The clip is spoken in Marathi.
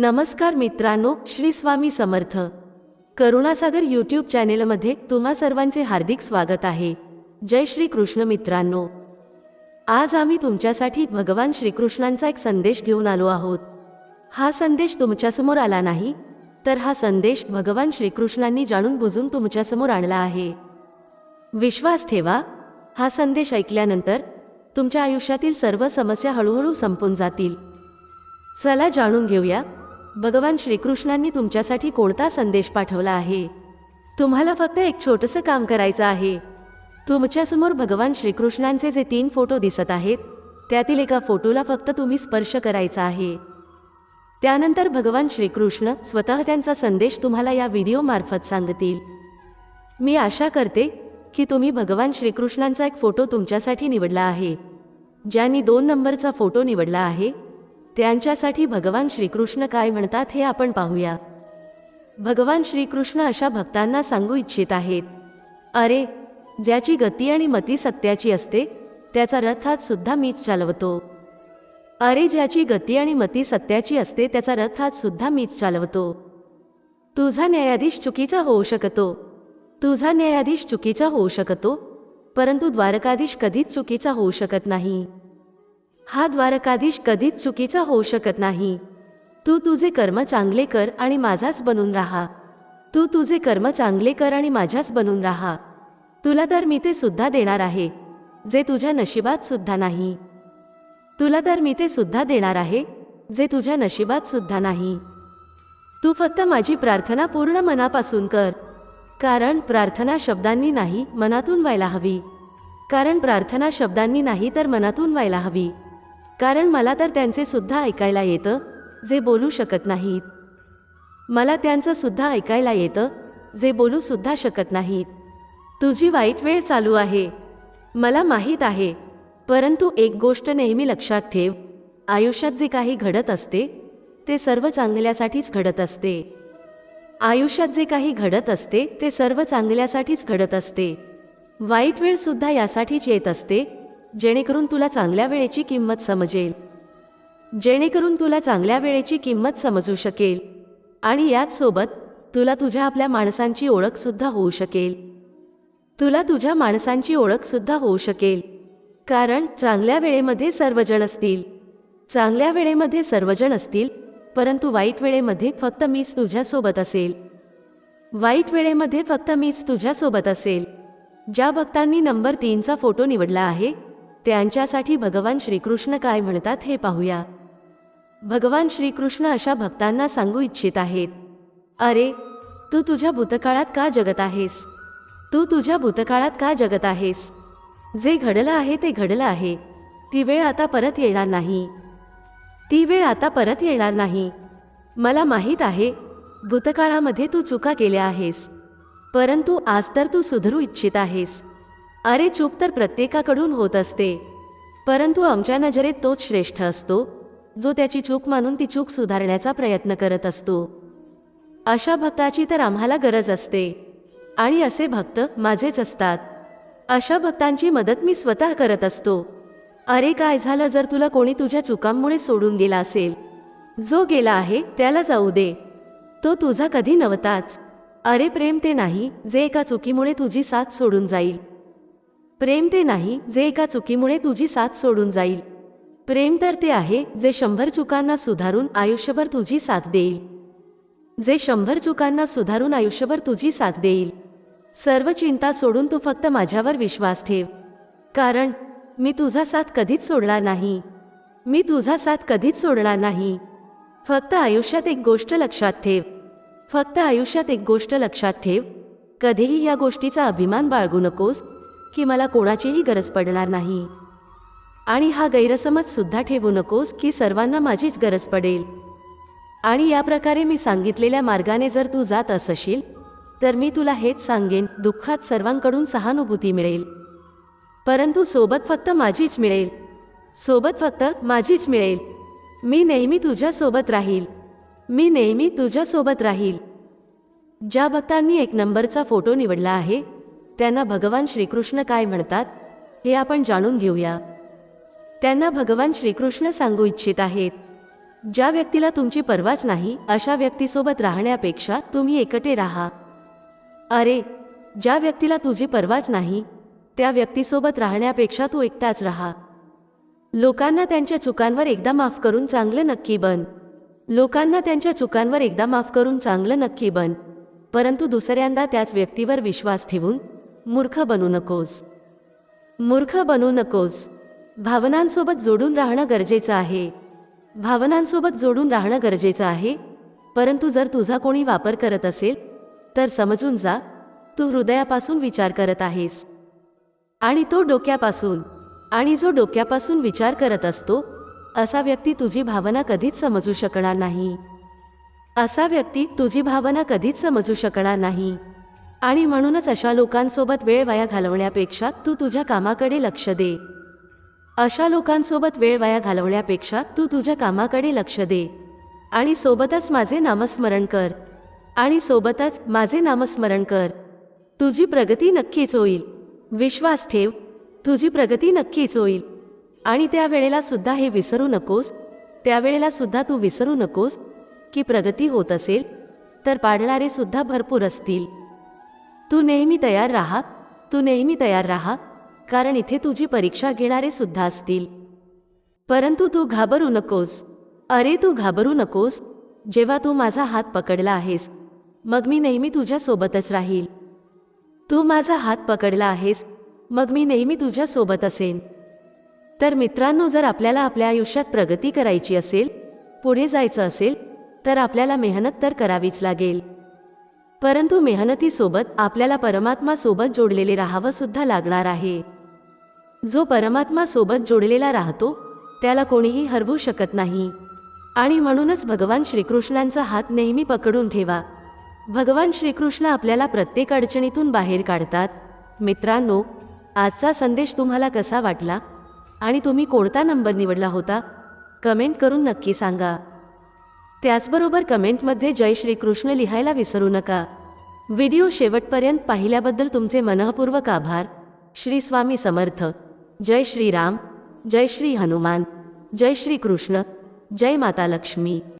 नमस्कार मित्रांनो श्री स्वामी समर्थ. करुणासागर यूट्यूब चॅनेलमध्ये तुम्हा सर्वांचे हार्दिक स्वागत आहे. जय श्री कृष्ण मित्रांनो. आज आम्ही तुमच्यासाठी भगवान श्रीकृष्णांचा एक संदेश घेऊन आलो आहोत. हा संदेश तुमच्यासमोर आला नाही तर हा संदेश भगवान श्रीकृष्णांनी जाणून बुजून तुमच्यासमोर आणला आहे. विश्वास ठेवा हा संदेश ऐकल्यानंतर तुमच्या आयुष्यातील सर्व समस्या हळूहळू संपून जातील. चला जाणून घेऊया भगवान श्रीकृष्णांनी तुमच्यासाठी कोणता संदेश पाठवला आहे? तुम्हाला फक्त एक छोटंसं काम करायचं आहे. तुमच्यासमोर भगवान श्रीकृष्णांचे जे तीन फोटो दिसत आहेत त्यातील एका फोटोला फक्त तुम्ही स्पर्श करायचा आहे. त्यानंतर भगवान श्रीकृष्ण स्वतः त्यांचा संदेश तुम्हाला या व्हिडिओमार्फत सांगतील. मी आशा करते की तुम्ही भगवान श्रीकृष्णांचा एक फोटो तुमच्यासाठी निवडला आहे. ज्यांनी दोन नंबरचा फोटो निवडला आहे त्यांच्यासाठी भगवान श्रीकृष्ण काय म्हणतात हे आपण पाहूया. भगवान श्रीकृष्ण अशा भक्तांना सांगू इच्छित आहेत. अरे ज्याची गती आणि मती सत्याची असते त्याचा रथ हात सुद्धा मीच चालवतो. अरे ज्याची गती आणि मती सत्याची असते त्याचा रथ हात सुद्धा मीच चालवतो. तुझा न्यायाधीश चुकीचा होऊ शकतो. तुझा न्यायाधीश चुकीचा होऊ शकतो परंतु द्वारकाधीश कधीच चुकीचा होऊ शकत नाही. हा द्वारकाधीश कधीच चुकीचा होऊ शकत नाही. तू तुझे कर्म चांगले कर आणि माझाच बनून राहा. तू तुझे कर्म चांगले कर आणि माझ्याच बनून राहा. तुला तर मी ते सुद्धा देणार आहे जे तुझ्या नशिबात सुद्धा नाही. तुला तर मी ते सुद्धा देणार आहे जे तुझ्या नशिबात सुद्धा नाही. तू फक्त माझी प्रार्थना पूर्ण मनापासून कर. कारण प्रार्थना शब्दांनी नाही मनातून व्हायला हवी. कारण प्रार्थना शब्दांनी नाही तर मनातून व्हायला हवी. कारण मला तर त्यांचे सुद्धा ऐकायला येतं जे बोलू शकत नाहीत. मला त्यांचं सुद्धा ऐकायला येतं जे बोलू सुद्धा शकत नाहीत. तुझी वाईट वेळ चालू आहे. मला माहीत आहे. परंतु एक गोष्ट नेहमी लक्षात ठेव. आयुष्यात जे काही घडत असते ते सर्व चांगल्यासाठीच घडत असते. आयुष्यात जे काही घडत असते ते सर्व चांगल्यासाठीच घडत असते. वाईट वेळ सुद्धा यासाठीच येत असते जेणेकरून तुला चांगल्या वेळेची किंमत समजेल. जेणेकरून तुला चांगल्या वेळेची किंमत समजू शकेल. आणि याचसोबत तुला तुझ्या आपल्या माणसांची ओळखसुद्धा होऊ शकेल. तुला तुझ्या माणसांची ओळखसुद्धा होऊ शकेल. कारण चांगल्या वेळेमध्ये सर्वजण असतील. चांगल्या वेळेमध्ये सर्वजण असतील परंतु वाईट वेळेमध्ये फक्त मीच तुझ्यासोबत असेल. वाईट वेळेमध्ये फक्त मीच तुझ्यासोबत असेल. ज्या भक्तांनी नंबर तीनचा फोटो निवडला आहे त्यांच्यासाठी भगवान श्रीकृष्ण काय म्हणतात हे पाहूया. भगवान श्रीकृष्ण अशा भक्तांना सांगू इच्छित आहेत. अरे तू तुझ्या भूतकाळात का जगत आहेस? तू तुझ्या भूतकाळात का जगत आहेस? जे घडलं आहे ते घडलं आहे. ती वेळ आता परत येणार नाही. ती वेळ आता परत येणार नाही. मला माहीत आहे भूतकाळामध्ये तू चुका केल्या आहेस. परंतु आज तर तू सुधरू इच्छित आहेस. अरे चूक तर प्रत्येकाकडून होत असते. परंतु आमच्या नजरेत तोच श्रेष्ठ असतो जो त्याची चूक मानून ती चूक सुधारण्याचा प्रयत्न करत असतो. अशा भक्ताची तर आम्हाला गरज असते. आणि असे भक्त माझेच असतात. अशा भक्तांची मदत मी स्वतः करत असतो. अरे काय झालं जर तुला कोणी तुझ्या चुकांमुळे सोडून गेला असेल? जो गेला आहे त्याला जाऊ दे. तो तुझा कधी नव्हताच. अरे प्रेम ते नाही जे एका चुकीमुळे तुझी साथ सोडून जाईल. प्रेम ते नाही जे एका चुकीमुळे तुझी साथ सोडून जाईल. प्रेम तर ते आहे जे शंभर चुकांना सुधारून आयुष्यभर तुझी साथ देईल. जे शंभर चुकांना सुधारून आयुष्यभर तुझी साथ देईल. सर्व चिंता सोडून तू फक्त माझ्यावर विश्वास ठेव. कारण मी तुझा साथ कधीच सोडणार नाही. मी तुझा साथ कधीच सोडणार नाही. फक्त आयुष्यात एक गोष्ट लक्षात ठेव. फक्त आयुष्यात एक गोष्ट लक्षात ठेव. कधीही या गोष्टीचा अभिमान बाळगू नकोस. की मला कोणाचीही गरज पडणार नाही. आणि हा गैरसमज सुद्धा ठेवू नकोस की सर्वांना माझीच गरज पडेल. आणि या प्रकारे मी सांगितलेल्या मार्गाने जर तू जात असशील तर मी तुला हेच सांगेन दुःखात सर्वांकडून सहानुभूती मिळेल. परंतु सोबत फक्त माझीच मिळेल. सोबत फक्त माझीच मिळेल. मी नेहमी तुझ्यासोबत राहील. मी नेहमी तुझ्यासोबत राहील. ज्या भक्तांनी एक नंबरचा फोटो निवडला आहे त्यांना भगवान श्रीकृष्ण काय म्हणतात हे आपण जाणून घेऊया. त्यांना भगवान श्रीकृष्ण सांगू इच्छित आहेत. ज्या व्यक्तीला तुमची पर्वाच नाही अशा व्यक्तीसोबत राहण्यापेक्षा तुम्ही एकटे राहा. अरे ज्या व्यक्तीला तुझी पर्वाच नाही त्या व्यक्तीसोबत राहण्यापेक्षा तू एकटाच राहा. लोकांना त्यांच्या चुकांवर एकदा माफ करून चांगलं नक्की बन. लोकांना त्यांच्या चुकांवर एकदा माफ करून चांगलं नक्की बन. परंतु दुसऱ्यांदा त्याच व्यक्तीवर विश्वास ठेवून मूर्ख बनू नकोस. मूर्ख बनू नकोस. भावनांसोबत जोडून राहणं गरजेचं आहे. भावनांसोबत जोडून राहणं गरजेचं आहे. परंतु जर तुझा कोणी वापर करत असेल तर समजून जा तू हृदयापासून विचार करत आहेस. आणि तो डोक्यापासून आणि जो डोक्यापासून विचार करत असतो असा व्यक्ती तुझी भावना कधीच समजू शकणार नाही. असा व्यक्ती तुझी भावना कधीच समजू शकणार नाही. आणि म्हणूनच अशा लोकांसोबत वेळ वाया घालवण्यापेक्षा तू तुझ्या कामाकडे लक्ष दे. अशा लोकांसोबत वेळ वाया घालवण्यापेक्षा तू तुझ्या कामाकडे लक्ष दे. आणि सोबतच माझे नामस्मरण कर. आणि सोबतच माझे नामस्मरण कर. तुझी प्रगती नक्कीच होईल. विश्वास ठेव. तुझी प्रगती नक्कीच होईल. आणि त्यावेळेला सुद्धा हे विसरू नकोस. त्यावेळेला सुद्धा तू विसरू नकोस की प्रगती होत असेल तर पाडणारे सुद्धा भरपूर असतील. तू नेहमी तयार राहा. तू नेहमी तयार राहा. कारण इथे तुझी परीक्षा घेणारे सुद्धा असतील. परंतु तू घाबरू नकोस. अरे तू घाबरू नकोस. जेव्हा तू माझा हात पकडला आहेस मग मी नेहमी तुझ्यासोबतच राहील. तू माझा हात पकडला आहेस मग मी नेहमी तुझ्यासोबत असेन. तर मित्रांनो जर आपल्याला आपल्या आयुष्यात प्रगती करायची असेल पुढे जायचं असेल तर आपल्याला मेहनत तर करावीच लागेल. परंतु मेहनतीसोबत आपल्याला परमात्मासोबत जोडलेले राहावं सुद्धा लागणार आहे. जो परमात्मासोबत जोडलेला राहतो त्याला कोणीही हरवू शकत नाही. आणि म्हणूनच भगवान श्रीकृष्णांचा हात नेहमी पकडून ठेवा. भगवान श्रीकृष्ण आपल्याला प्रत्येक अडचणीतून बाहेर काढतात. मित्रांनो आजचा संदेश तुम्हाला कसा वाटला? आणि तुम्ही कोणता नंबर निवडला होता? कमेंट करून नक्की सांगा. त्याचबरोबर कमेंटमध्ये जय श्रीकृष्ण लिहायला विसरू नका. व्हिडिओ शेवटपर्यंत पाहिल्याबद्दल तुमचे मनःपूर्वक आभार. श्री स्वामी समर्थ. जय श्रीराम. जय श्री हनुमान. जय श्री कृष्ण जय माता लक्ष्मी.